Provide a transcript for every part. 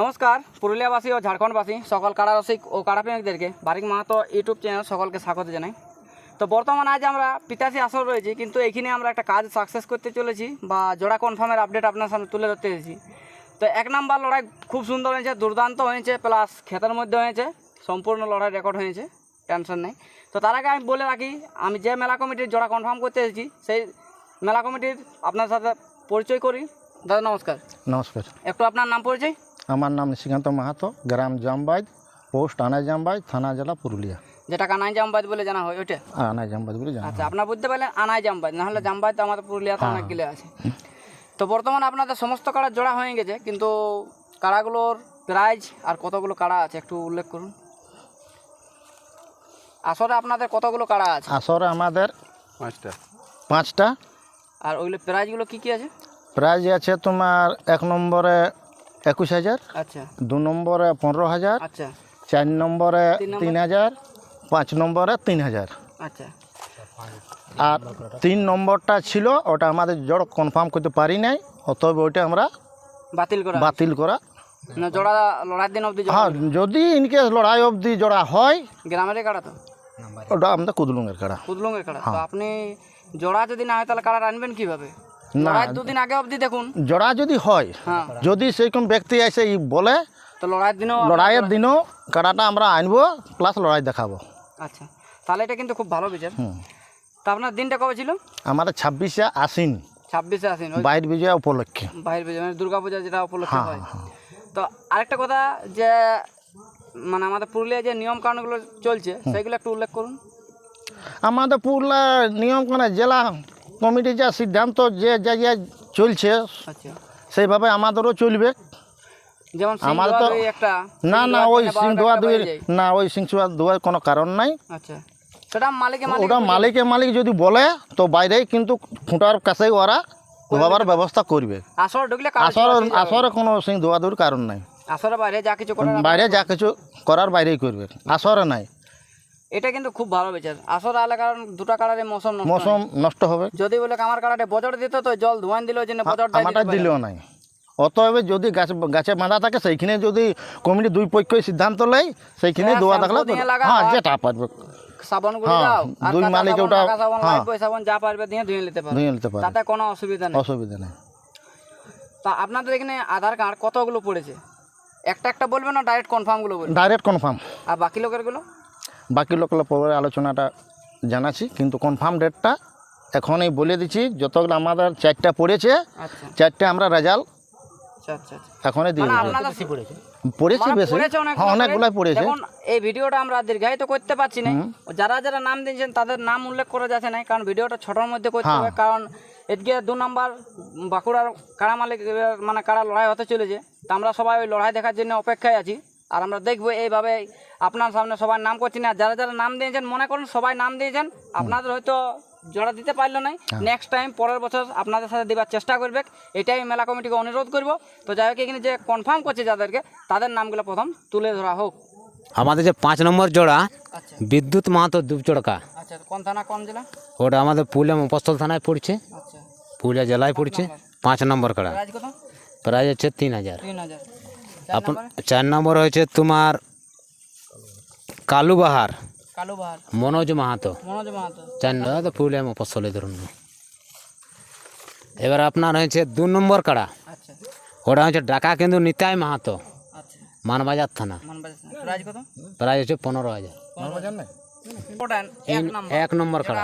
নমস্কার পুরুলিয়াবাসী ও ঝাড়খণ্ডবাসী সকল কাড়া রসিক ও কাড়াপ্রেমিকদেরকে বারিক মাহাতো ইউটিউব চ্যানেল সকলকে স্বাগত জানাই। তো বর্তমানে আজ আমরা পিতাশি আসর রয়েছি কিন্তু এখানে আমরা একটা কাজ সাকসেস করতে চলেছি বা জোড়া কনফার্মের আপডেট আপনার সামনে তুলে ধরতে এসেছি। তো এক নাম্বার লড়াই খুব সুন্দর হয়েছে দুর্দান্ত হয়েছে প্লাস খেতার মধ্যে হয়েছে সম্পূর্ণ লড়াই রেকর্ড হয়েছে টেনশন নেই। তো তার আগে আমি বলে রাখি আমি যে মেলা কমিটির জোড়া কনফার্ম করতে এসেছি সেই মেলা কমিটির আপনার সাথে পরিচয় করি। দাদা নমস্কার। নমস্কার। একটু আপনার নাম পরিচয়? আমার নাম নিশিকান্ত মাহাতো গ্রাম জামবাইদ পোস্ট আনাই জামবাইদ থানা জেলা পুরুলিয়া। যেটা কানাই জামবাদ বলে জানা হয় ওইটা? আনাই জামবাইদ বলে জানা আচ্ছা আপনার বুঝতে পারলেন আনাই জামবাদ না হলে জামবাদ তো আমাদের পুরুলিয়াতে হ্যাঁ। অনেকগুলো আছে। তো বর্তমানে আপনাদের সমস্ত কাড়া জোড়া হয়ে গেছে কিন্তু কাড়াগুলোর প্রাইজ আর কতগুলো কাড়া আছে একটু উল্লেখ করুন। আসরে আপনাদের কতগুলো কাড়া আছে? আসরে আমাদের পাঁচটা। পাঁচটা। আর ওইগুলো প্রাইজগুলো কি কি আছে? প্রাইজ আছে তোমার এক নম্বরে একুশ হাজার আচ্ছা। দু নম্বরে পনেরো হাজার আচ্ছা। চার নম্বরে তিন হাজার পাঁচ নম্বরে তিন হাজার। আচ্ছা। আর তিন নম্বরটা ছিল ওটা আমাদের জড় কনফার্ম করতে পারি নাই অতএব ওইটা আমরা বাতিল করা। বাতিল করা। জোড়া লড়াই দিন অবধি হ্যাঁ যদি ইনকেস লড়াই অবধি জোড়া হয় গ্রামেরই কাড়া তো? ওটা আমাদের কুদলুঙ্গের কাড়া। কুদলুঙ্গের কাড়া। হ্যাঁ। তো আপনি জোড়া যদি না হয় তাহলে কাড়া আনবেন কীভাবে? না দুদিন আগে অবধি দেখুন। জোড়া যদি হয় হ্যাঁ। যদি সেইরকম ব্যক্তি এসে ই বলে তো লড়াইয়ের দিনও লড়াইয়ের দিনও কাড়াটা আমরা আনব প্লাস লড়াই দেখাবো। আচ্ছা তাহলে এটা কিন্তু খুব ভালো বিচার। তা আপনার দিনটা কবে ছিল? আমাদের ছাব্বিশে আশ্বিন। ছাব্বিশে ওই বাইর বিজয়া উপলক্ষে। বাহির পুজো মানে দুর্গা পূজা যেটা উপলক্ষে হ্যাঁ হয়। হ্যাঁ তো আরেকটা কথা যে মানে আমাদের পুরুলিয়ায় যে নিয়ম কানুনগুলো চলছে সেগুলো একটু উল্লেখ করুন। আমাদের পুরুলিয়া নিয়ম করে জেলা কমিটি যা সিদ্ধান্ত যে জায়গায় চলছে আচ্ছা। সেইভাবে আমাদেরও চলবে। যেমন আমাদের তো- একটা না না ওই দিনে সিং ধোয়া একটা দুই না ওই সিং ধোয়া ধোয়ার কোনো কারণ নাই। আচ্ছা। সেটা মালিকে ওটা মালিকে মালিক যদি বলে তো বাইরেই কিন্তু খুঁটার কাছেই ওরা ধোয়াবার ব্যবস্থা করবে। আসর ঢুকলে আসর আসরে কোনো সিং ধোয়া ধোয়ার কারণ নাই। আসরের বাইরে যা কিছু করার বাইরে যা কিছু করার বাইরেই করবে। আসরে নাই। এটা কিন্তু খুব ভালো বিচার আসর আলে কারণ দুটা কালারে মৌসুম। মৌসুম নষ্ট হবে। যদি বলে আমার কালারে বজর দিত তো জল ধোয়ান দিল জন্য বজরটা আমারটা দিলেও নাই। অতএব যদি গাছ গাছে বাঁধা থাকে সেইখানে যদি কমিটি দুই পক্ষই সিদ্ধান্ত নেয় সেইখানে হ্যাঁ, দোয়া থাকলে হ্যাঁ যেটা পারবে। সাবান হ্যাঁ, দাও। দুই মালিক সাবান, ওটা- হ্যাঁ। সাবান যা পারবে দিয়ে ধুয়ে নিতে পারবে ধুয়ে নিতে পারবে তাতে কোনো অসুবিধা নেই। অসুবিধা নেই। তা আপনাদের এখানে আধার কার্ড কতগুলো পড়েছে? একটা একটা বলবেন না ডাইরেক্ট কনফার্মগুলো বলবেন ডাইরেক্ট কনফার্ম আর বাকি লোকেরগুলো বাকি লোকগুলো পরে আলোচনাটা জানাচ্ছি কিন্তু কনফার্ম ডেটটা এখনই বলে দিচ্ছি যতগুলো আমাদের চারটা পড়েছে আচ্ছা। চারটে আমরা রেজাল্ট আচ্ছা আচ্ছা আচ্ছা। এখনই দিয়ে মানে পড়েছি? মানে বেশি। অনেকগুলো হ্যাঁ অনেকগুলাই পড়েছে। এই ভিডিওটা আমরা দীর্ঘায়িত করতে পারছি না। যারা যারা নাম দিয়েছেন তাদের নাম উল্লেখ করা যাচ্ছে না কারণ ভিডিওটা ছোটোর মধ্যে করতে হ্যাঁ। হবে কারণ এদিকে দু নম্বর বাঁকুড়ার কাড়া মালিক মানে কাড়া লড়াই হতে চলেছে তা আমরা সবাই ওই লড়াই দেখার জন্য অপেক্ষায় আছি। আর আমরা দেখব এইভাবে আপনার সামনে সবাই নাম করছি না। যারা যারা নাম দিয়েছেন মনে করুন সবাই নাম দিয়েছেন আপনাদের হয়তো জোড়া দিতে পারল নাই। নেক্সট টাইম পরের বছর আপনাদের সাথে দেওয়ার চেষ্টা করবে। এটাই মেলা কমিটিকে অনুরোধ করব। তো যাই হোক এখানে যে কনফার্ম করছে যাদেরকে তাদের নামগুলো প্রথম তুলে ধরা হোক। আমাদের যে পাঁচ নম্বর জোড়া আচ্ছা। বিদ্যুৎ মাহাতো দুপচড়কা আচ্ছা কোন থানা কোন জেলা? ওটা আমাদের পুরুলিয়া মফস্থল থানায় পড়ছে। আচ্ছা। পুরুলিয়া জেলায় পড়ছে। পাঁচ নম্বর কাড়া। প্রাইজ হচ্ছে তিন হাজার। তিন হাজার। আপন চার নম্বর হয়েছে তোমার কালুবাহার। কালু মনোজ মাহাতো। মনোজ মাহাতো। চার নম্বর তো পুরুলিয়া মফস্থলে ধরুন এবার আপনার হয়েছে দু নম্বর কাড়া। আচ্ছা। ওটা হচ্ছে ডাকা কিন্তু নিতাই মাহাতো। আচ্ছা। মানবাজার থানা। প্রাইস হচ্ছে পনেরো হাজার। এক নম্বর। কাড়া।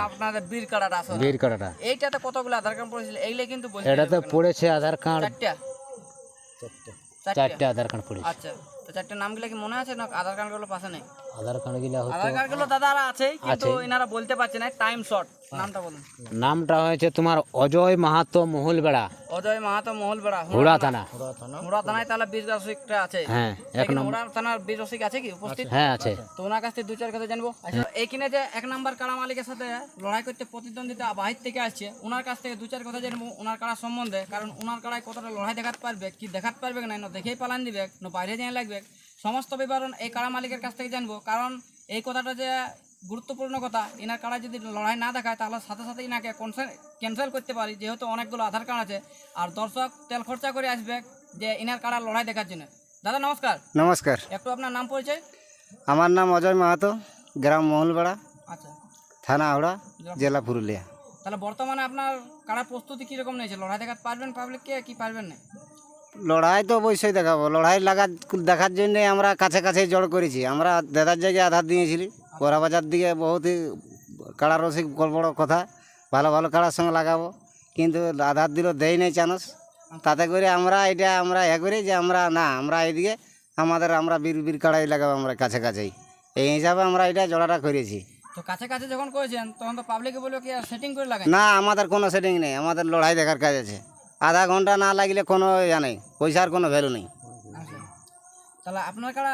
বীর কাড়াটা বীর কাড়াটা। এইটাতে কতগুলো আধার কার্ড পড়েছিল? এইগুলো কিন্তু এটাতে পড়েছে আধার কার্ড। চারটা। চারটা আধার কার্ড পড়েছে। আচ্ছা তো চারটে নামগুলো কি মনে আছে? না আধার কার্ডগুলো পাশে নেই? আধার কার্ডগুলো হচ্ছে আধার কার্ডগুলো দাদা আর আছে কিন্তু এনারা বলতে পারছে না টাইম শর্ট নামটা বলুন। নামটা হয়েছে তোমার অজয় মাহাতো মহুলবেড়া। অজয় মাহাতো মহলবেড়া হুড়া থানা। মুড়া থানায় তাহলে রসিকটা আছে। হ্যাঁ এক নম্বর। থানার রসিক আছে কি? উপস্থিত? হ্যাঁ আছে। তো ওনার কাছ থেকে দু চার কথা জানব। আচ্ছা এইখানে যে এক নাম্বার কাড়া মালিকের সাথে লড়াই করতে প্রতিদ্বন্দ্বিতা বাহির থেকে আসছে ওনার কাছ থেকে দু চার কথা জানব ওনার কাড়া সম্বন্ধে কারণ ওনার কাড়ায় কতটা লড়াই দেখাতে পারবে কি দেখাতে পারবে না না দেখেই পালান দিবে না বাইরে যাই লাগবে। সমস্ত বিবরণ এই কারা মালিকের কাছ থেকে জানব। কারণ এই কথাটা যে গুরুত্বপূর্ণ কথা এনার কারা যদি লড়াই না দেখায় তাহলে সাথে সাথে ইনাকে ক্যান্সেল করতে পারি যেহেতু অনেকগুলো আধার কার্ড আছে। আর দর্শক তেল খরচা করে আসবে যে ইনার কারা লড়াই দেখার জন্য। দাদা নমস্কার। নমস্কার। একটু আপনার নাম পরিচয়? আমার নাম অজয় মাহাতো গ্রাম মহলপাড়া আচ্ছা। থানা হাওড়া জেলা পুরুলিয়া। তাহলে বর্তমানে আপনার কারা প্রস্তুতি কীরকম নিয়েছে লড়াই দেখাতে পারবেন পাবলিককে কি পারবেন না? লড়াই তো অবশ্যই দেখাবো। লড়াই লাগা দেখার জন্যে আমরা কাছে কাছে জড় করেছি। আমরা দাদার জায়গায় আধার দিয়েছিলি। বাজার দিকে বহুতই কাড়া রসিক বড় বড় কথা। ভালো ভালো কাড়ার সঙ্গে লাগাবো। কিন্তু আধার দিল দেয় নেই চানস। তাতে করে আমরা এটা আমরা এ করি যে আমরা না আমরা এদিকে আমাদের আমরা বীর বীর কাড়াই লাগাবো আমরা কাছে কাছেই। এই হিসাবে আমরা এটা জড়াটা করেছি। তো কাছে কাছে যখন করেছেন তখন তো পাবলিকে বলবে কি সেটিং করে লাগাই না আমাদের কোনো সেটিং নেই। আমাদের লড়াই দেখার কাজ আছে। আধা ঘণ্টা না লাগলে কোনো ইয়া নেই পয়সার কোনো ভ্যালু নেই। আচ্ছা। তাহলে আপনার কারা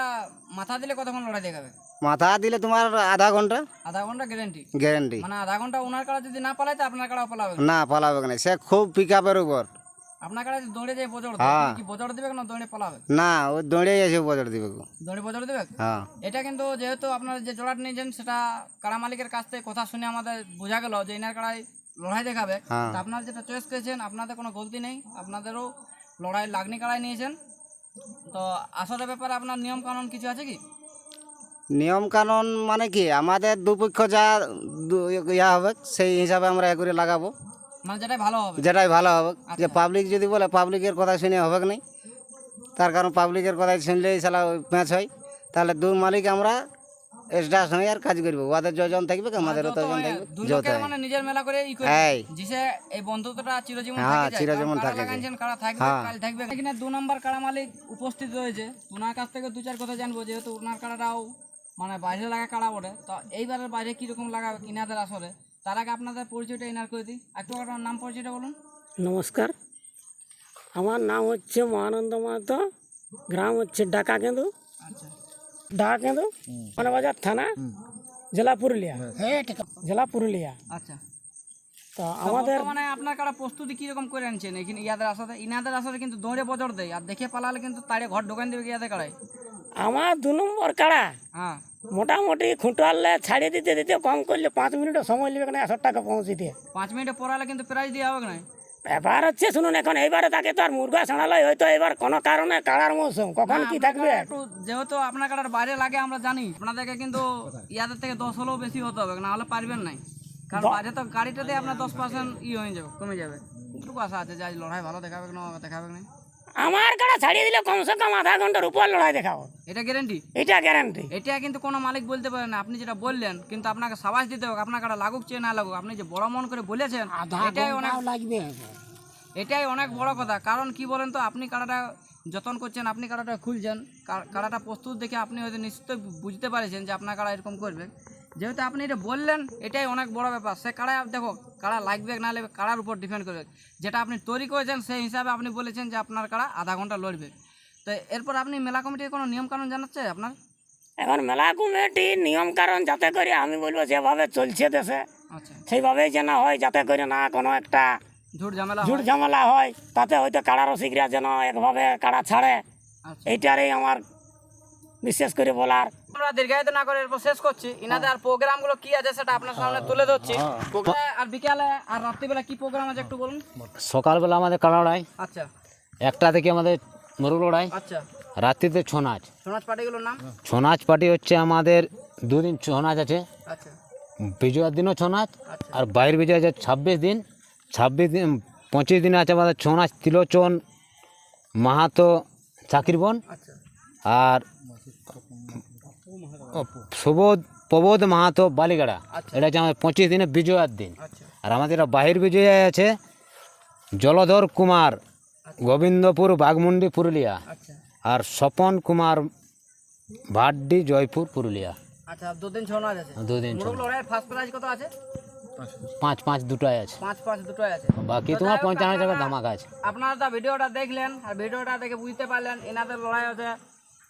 মাথা দিলে কতক্ষণ লড়াই দেখাবে? মাথা দিলে তোমার আধা ঘণ্টা। আধা ঘণ্টা গ্যারেন্টি গ্যারেন্টি মানে আধা ঘণ্টা ওনার কারা যদি না পালায় তো আপনার কারাও পালাবে না? পালাবে না। সে খুব পিক আপের উপর। আপনার যদি দৌড়ে যায় বজড় হ্যাঁ। কি দিবে না দৌড়ে পালাবে? না ও দৌড়ে এসে বজর দিবে। দৌড়ে হ্যাঁ। এটা কিন্তু যেহেতু আপনারা যে জোড়াটা নিয়েছেন সেটা কারা মালিকের কাছ থেকে কথা শুনে আমাদের বোঝা গেল যে ইনার কারাই লড়াই দেখাবে। হ্যাঁ। আপনারা যেটা চয়েস করেছেন আপনাদের কোনো গলতি নেই আপনাদেরও লড়াই লাগনি কাড়াই নিয়েছেন। তো আসলে ব্যাপারে আপনার নিয়ম কানুন কিছু আছে কি? নিয়ম কানুন মানে কি? আমাদের দুপক্ষ যা ইয়া হবে সেই হিসাবে আমরা এ করে লাগাবো। মানে যেটাই ভালো হবে। যেটাই ভালো হবে। যে পাবলিক যদি বলে পাবলিকের কথা শুনে হবে নাই তার কারণ পাবলিকের কথা শুনলেই সালা ম্যাচ হয়। তাহলে দু মালিক আমরা এক্সট্রা আর কাজ করব। ওদের যজন থাকবে আমাদেরও তজন থাকবে যত মানে নিজের মেলা করে ই করে জিসে এই বন্ধুত্বটা চিরজীবন হ্যাঁ, চিরজীবন থাকে। কারা থাকবে হ্যাঁ। কাল থাকবে। এখানে দু নম্বর কারা মালিক উপস্থিত রয়েছে। ওনার কাছ থেকে দু চার কথা জানব যেহেতু ওনার কারাটাও মানে বাইরে লাগা কারা বটে। তো এইবারের বাইরে কীরকম লাগাবে ইনাদের আসলে? তার আগে আপনাদের পরিচয়টা ইনার করে দিই। একটু আপনার নাম পরিচয়টা বলুন। নমস্কার। আমার নাম হচ্ছে মহানন্দ মাহাতো। গ্রাম হচ্ছে ডাকা কেন্দু আচ্ছা। ডাকা কেন্দু মানবাজার থানা জেলা পুরুলিয়া জেলা পুরুলিয়া আচ্ছা তো আমাদের মানে আপনার কারা প্রস্তুতি কীরকম করে আনছেন এখানে ইয়াদের আসাতে ইনাদের আসাতে কিন্তু দৌড়ে বজর দেয় আর দেখে পালালে কিন্তু তাড়ে ঘর ঢোকান দেবে কি ইয়াদের কারাই আমার দু নম্বর কাড়া হ্যাঁ মোটামুটি খুঁটালে ছাড়িয়ে দিতে দিতে কম করলে পাঁচ মিনিটও সময় নেবে না টাকা পৌঁছিতে পাঁচ মিনিটে পড়ালে কিন্তু প্রাইজ দেওয়া হবে না ব্যাপার হচ্ছে শুনুন এখন এইবারে তাকে তো আর মুরগা সাড়ালাই হয়তো এবার কোনো কারণে কাড়ার মৌসুম। কখন কি থাকবে? একটু যেহেতু আপনার কাটার বাইরে লাগে আমরা জানি। আপনাদেরকে কিন্তু ইয়াদের থেকে দশ হলেও বেশি হতে হবে না হলে পারবেন নাই। কারণ বাইরে তো গাড়িটাতে আপনার দশ পার্সেন্ট ই হয়ে যাবে কমে যাবে। একটু আশা আছে যাই লড়াই ভালো দেখাবে না দেখাবে না। আমার কাড়া ছাড়িয়ে দিলে কমসে কম আধা ঘণ্টার উপর লড়াই দেখাবো। এটা গ্যারেন্টি এটা গ্যারান্টি এটা কিন্তু কোনো মালিক বলতে পারে না। আপনি যেটা বললেন কিন্তু আপনাকে সাবাস দিতে হবে। আপনার কাটা লাগুক চেয়ে না লাগুক আপনি যে বড় মন করে বলেছেন এটাই অনেক লাগবে। এটাই অনেক বড় কথা। কারণ কি বলেন তো আপনি কাড়াটা যতন করছেন আপনি কাড়াটা খুলছেন। কা- কাড়াটা প্রস্তুত দেখে আপনি হয়তো নিশ্চয়ই বুঝতে পারছেন যে আপনার কাড়া এরকম করবে। যেহেতু আপনি এটা বললেন এটাই অনেক বড় ব্যাপার। সে কাড়া দেখো কাড়া লাগবে না লাগবে কাড়ার উপর ডিপেন্ড করবে। যেটা আপনি তৈরি করেছেন সেই হিসাবে আপনি বলেছেন যে আপনার কাড়া আধা ঘণ্টা লড়বে। তো এরপর আপনি মেলা কমিটির কোনো নিয়ম কানুন জানাচ্ছে আপনার? এখন মেলা কমিটি নিয়ম কারণ যাতে করে আমি বলব যেভাবে চলছে দেশে আচ্ছা। সেইভাবেই যেন হয় যাতে করে না কোনো একটা ঝুট ঝামেলা ঝুট হয়। ঝামেলা হয় তাতে হয়তো কাড়া রসিকরা যেন একভাবে কাড়া ছাড়ে। আচ্ছা। এইটারই আমার বিশেষ করে বলার আমরা দীর্ঘায়িত না করে এরপর শেষ করছি। ইনাদের প্রোগ্রামগুলো কি আছে সেটা আপনার সামনে তুলে ধরছি। আর বিকালে আর রাত্রিবেলা কি প্রোগ্রাম আছে একটু বলুন? সকালবেলা আমাদের আচ্ছা। একটা থেকে আমাদের মরু লড়াই আচ্ছা। রাত্রিতে ছৌ নাচ সমাজ পার্টিগুলোর নাম? ছৌ নাচ পার্টি হচ্ছে আমাদের দুদিন ছৌ নাচ আছে। আচ্ছা। বিজয়ার দিনও ছৌ নাচ। আর বাইরের বিজয় আছে ছাব্বিশ দিন। ছাব্বিশ দিন পঁচিশ দিনে আছে আমাদের ছৌ নাচ তিলোচন মাহাতো চাকিরবন আচ্ছা। আর সুবোধ প্রবোধ মাহাতো বালিগাড়া। এটা হচ্ছে আমাদের পঁচিশ দিনে বিজয়ার দিন। আচ্ছা। আর আমাদের বাহির বিজয় আছে জলধর কুমার গোবিন্দপুর বাঘমুন্ডি পুরুলিয়া। আচ্ছা। আর স্বপন কুমার ভাড্ডি জয়পুর পুরুলিয়া। আচ্ছা দুদিন ছৌ নাচ আছে? দুদিন ছৌ মোরগ ফার্স্ট প্রাইজ কত আছে? পাঁচ পাঁচ দুটাই আছে। পাঁচ পাঁচ দুটোই আছে। বাকি তোমার পঞ্চান্ন টাকা ধামাকা আছে। আপনারা তো ভিডিওটা দেখলেন আর ভিডিওটা দেখে বুঝতে পারলেন এনাদের লড়াই হচ্ছে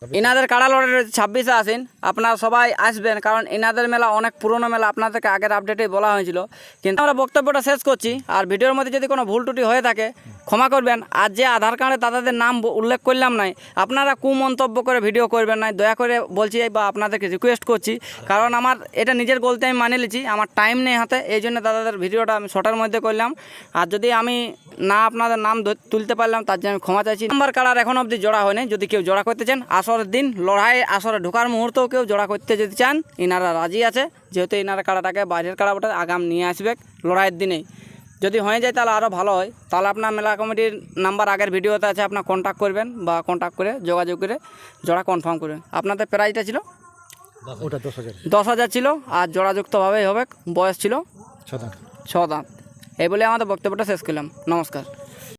ইনাদের কাড়া লড়াই রয়েছে ছাব্বিশে আসেন আপনারা সবাই আসবেন, কারণ এনাদের মেলা অনেক পুরনো মেলা। আপনাদেরকে আগের আপডেটে বলা হয়েছিল। কিন্তু আমরা বক্তব্যটা শেষ করছি, আর ভিডিওর মধ্যে যদি কোনো ভুল টুটি হয়ে থাকে ক্ষমা করবেন। আর যে আধার কার্ডে দাদাদের নাম উল্লেখ করলাম নাই, আপনারা কু মন্তব্য করে ভিডিও করবেন নাই। দয়া করে বলছি বা আপনাদেরকে রিকোয়েস্ট করছি। কারণ আমার এটা নিজের বলতে আমি মানে নিয়েছি, আমার টাইম নেই হাতে, এই জন্য দাদাদের ভিডিওটা আমি শর্টের মধ্যে করলাম। আর যদি আমি না আপনাদের নাম তুলতে পারলাম, তার জন্য আমি ক্ষমা চাইছি। নাম্বার কার্ড আর এখন অবধি জোড়া হয়নি, যদি কেউ জোড়া করতে চান, আসরের দিন, লড়াই, আসরে ঢোকার মুহূর্তেও কেউ জোড়া করতে যদি চান, ইনারা রাজি আছে। যেহেতু ইনারা কাড়াটাকে বাইরের কাড়াটা আগাম নিয়ে আসবে, লড়াইয়ের দিনেই। যদি হয়ে যায় তাহলে আরও ভালো হয়। তাহলে আপনার মেলা কমিটির নাম্বার আগের ভিডিওতে আছে আপনার কন্ট্যাক্ট করবেন বা কন্ট্যাক্ট করে যোগাযোগ করে জোড়া কনফার্ম করবেন। আপনাদের প্রাইসটা ছিল? ওটা দশ হাজার। দশ হাজার ছিল আর জোড়াযুক্তভাবেই হবে বয়স ছিল ছ দাঁত ছ দাঁত এই বলে আমাদের বক্তব্যটা শেষ করলাম। নমস্কার।